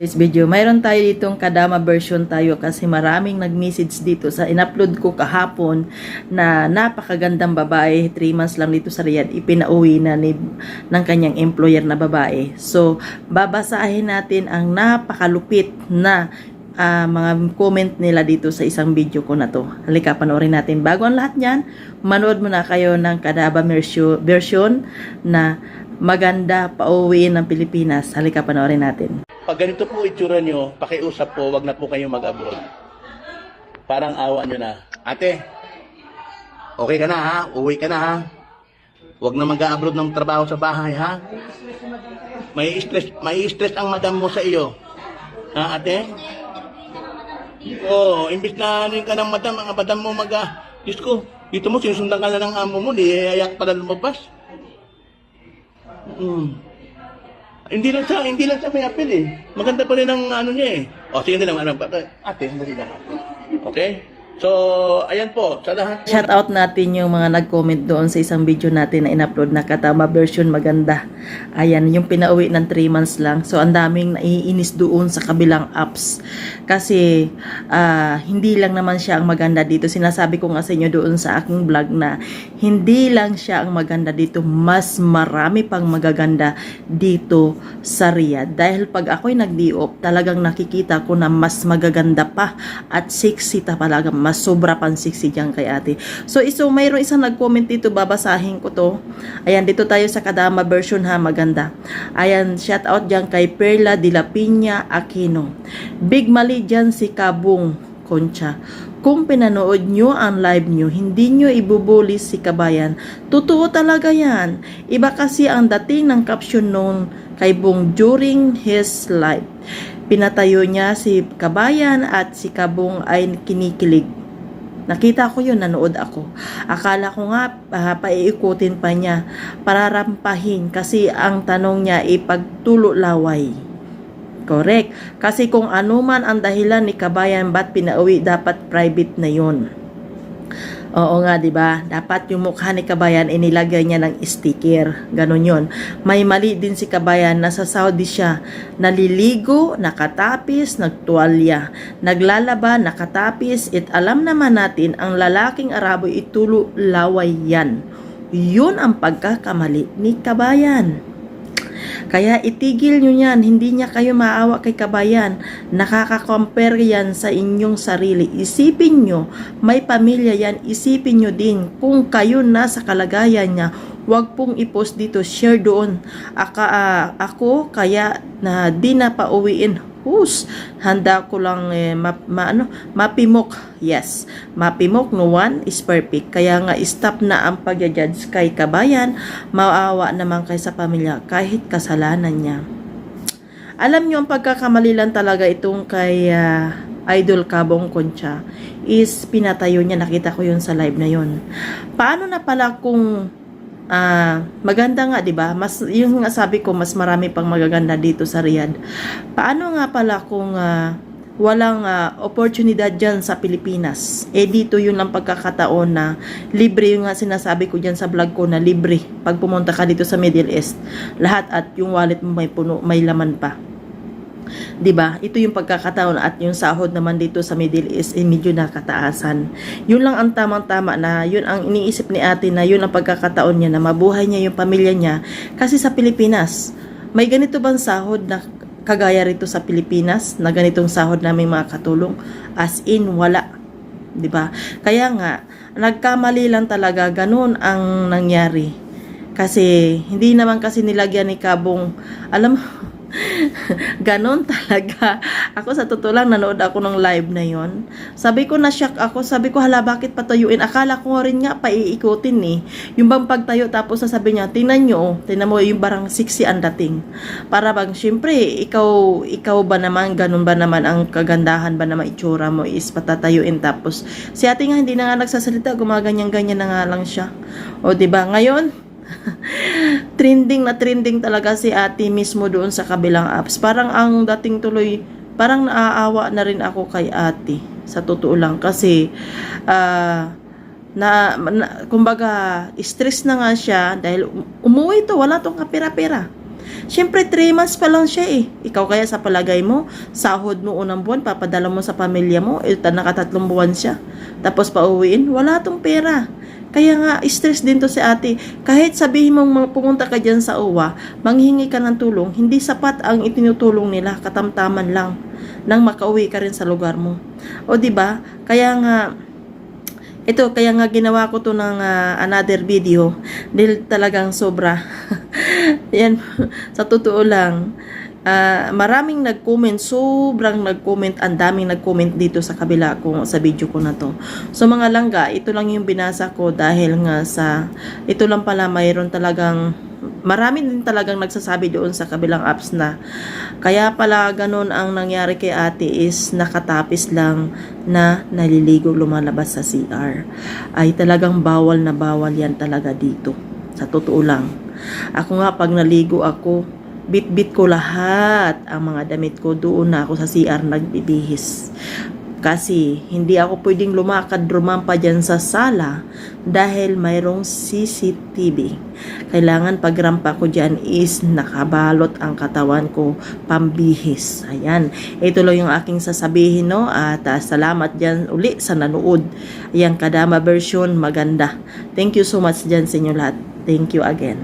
This video, mayroon tayo ditong kadama version tayo kasi maraming nag-message dito sa in-upload ko kahapon na napakagandang babae, 3 months lang dito sa Riyadh, ipinauwi na ni, ng kanyang employer na babae. So, babasahin natin ang napakalupit na ah, mga comment nila dito sa isang video ko na to. Halika, panoorin natin. Bago ang lahat niyan, manood muna kayo ng kadaba version na maganda pauwi ng Pilipinas. Halika, panoorin natin. Pag ganito po itsura nyo, pakiusap po, wag na po kayong mag-abroad. Parang awa nyo na. Ate, okay ka na ha? Uwi ka na ha? Huwag na mag-abroad ng trabaho sa bahay ha? May stress, may stress ang madam mo sa iyo. Ha, ate? Oo, oh, imbis na ano ka ng madam, ang madam mo mag ah, Diyos ko, dito mo, sinusundan ka na ng amo mo, di ayak pala lumabas. Hmm. Hindi lang siya, hindi lang siya may apel eh. Maganda pa rin ang ano niya eh. O, sige na lang, ano, ate, hindi lang. Okay? So, ayan po, sa. Shout out natin yung mga nag-comment doon sa isang video natin na in-upload na katama version maganda. Ayan, yung pinauwi ng 3 months lang. So, ang daming naiinis doon sa kabilang apps. Kasi, ah, hindi lang naman siya ang maganda dito. Sinasabi ko nga sa inyo doon sa aking vlog na hindi lang siya ang maganda dito. Mas marami pang magaganda dito sa Riyadh. Dahil pag ako'y nag-diop, talagang nakikita ko na mas magaganda pa at sexy ta talaga. Mas sobra pang sexy dyan kay ate. So, iso, mayroon isang nag-comment dito. Babasahin ko to. Ayan, dito tayo sa Kadama version ha. Maganda. Ayan, shout out dyan kay Perla de la Piña Aquino. Big mali dyan si Kabung Concha. Kung pinanood nyo ang live nyo, hindi nyo ibubuli si Kabayan. Totoo talaga yan. Iba kasi ang dating ng caption noon kay Bong during his live. Pinatayo niya si Kabayan at si Kabong ay kinikilig. Nakita ko yun, nanood ako. Akala ko nga, uh, paiikutin pa niya, pararampahin kasi ang tanong niya ipagtulo laway. Correct. Kasi kung ano man ang dahilan ni Kabayan ba't pinauwi, dapat private na yon. Oo nga, 'di ba? Dapat yung mukha ni Kabayan inilagay niya ng sticker. Ganon 'yon. May mali din si Kabayan nasa Saudi siya. Naliligo, nakatapis, nagtuwalya. Naglalaba, nakatapis. It alam naman natin ang lalaking Arabo itulo laway yan. Yun ang pagkakamali ni Kabayan. Kaya itigil nyo yan, hindi niya kayo maawa kay kabayan. Nakaka-compare yan sa inyong sarili. Isipin nyo, may pamilya yan, isipin nyo din kung kayo nasa kalagayan niya. Huwag pong i-post dito, share doon. Aka, ah, ako, kaya na di na pauwiin Hus, handa ko lang eh, ma, ma- ano, mapimok. Yes, mapimok no one is perfect. Kaya nga stop na ang pagja-judge kay kabayan, maawa naman kay sa pamilya kahit kasalanan niya. Alam niyo ang pagkakamali lang talaga itong kay ah, Idol Kabong Concha is pinatayo niya, nakita ko yun sa live na yun. Paano na pala kung Ah, maganda nga 'di ba? Mas yung nga sabi ko mas marami pang magaganda dito sa Riyadh. Paano nga pala kung ah, walang ah, oportunidad diyan sa Pilipinas? Eh dito yun lang pagkakataon na libre yung nga sinasabi ko diyan sa vlog ko na libre pag pumunta ka dito sa Middle East. Lahat at yung wallet mo may puno, may laman pa. 'Di ba? Ito yung pagkakataon at yung sahod naman dito sa Middle East ay medyo nakataasan. Yun lang ang tamang-tama na yun ang iniisip ni ate na yun ang pagkakataon niya na mabuhay niya yung pamilya niya kasi sa Pilipinas may ganito bang sahod na kagaya rito sa Pilipinas na ganitong sahod namin mga katulong as in wala 'di ba? Kaya nga nagkamali lang talaga ganun ang nangyari. Kasi hindi naman kasi nilagyan ni Kabong alam mo Ganon talaga. Ako sa totoo lang, nanood ako ng live na yon. Sabi ko, na-shock ako. Sabi ko, hala, bakit patayuin? Akala ko rin nga, paiikutin eh. Yung bang pagtayo, tapos sasabi niya, tingnan nyo, tingnan mo yung barang sexy ang dating. Para bang, syempre, ikaw, ikaw ba naman, ganun ba naman ang kagandahan ba naman itsura mo is patatayuin. Tapos, si ate nga, hindi na nga nagsasalita, gumaganyan-ganyan na nga lang siya. O, ba Ngayon, trending na trending talaga si ate mismo doon sa kabilang apps. Parang ang dating tuloy, parang naaawa na rin ako kay ate. Sa totoo lang. Kasi, ah, na, na, kumbaga, stress na nga siya dahil umuwi to, wala tong kapira-pera. Siyempre, 3 months pa lang siya eh. Ikaw kaya sa palagay mo, sahod mo unang buwan, papadala mo sa pamilya mo, eh, nakatatlong buwan siya. Tapos pauwiin, wala tong pera. Kaya nga, stress din to si ate. Kahit sabihin mong pumunta ka dyan sa uwa, manghingi ka ng tulong, hindi sapat ang itinutulong nila, katamtaman lang, nang makauwi ka rin sa lugar mo. O ba Kaya nga, ito, kaya nga ginawa ko to ng ah, another video dahil talagang sobra. Yan, sa totoo lang, ah, maraming nag-comment, sobrang nag-comment, ang daming nag-comment dito sa kabila ko, sa video ko na to. So mga langga, ito lang yung binasa ko dahil nga sa, ito lang pala mayroon talagang, marami din talagang nagsasabi doon sa kabilang apps na, kaya pala ganun ang nangyari kay ate is nakatapis lang na naliligo lumalabas sa CR. Ay talagang bawal na bawal yan talaga dito. Sa totoo lang. Ako nga pag naligo ako, bit-bit ko lahat ang mga damit ko doon na ako sa CR nagbibihis. Kasi hindi ako pwedeng lumakad rumampa dyan sa sala dahil mayroong CCTV. Kailangan pagrampa ko dyan is nakabalot ang katawan ko pambihis. Ayan. Ito lang yung aking sasabihin no at ah, salamat dyan uli sa nanood. Ayan kadama version maganda. Thank you so much dyan sa inyo lahat. Thank you again.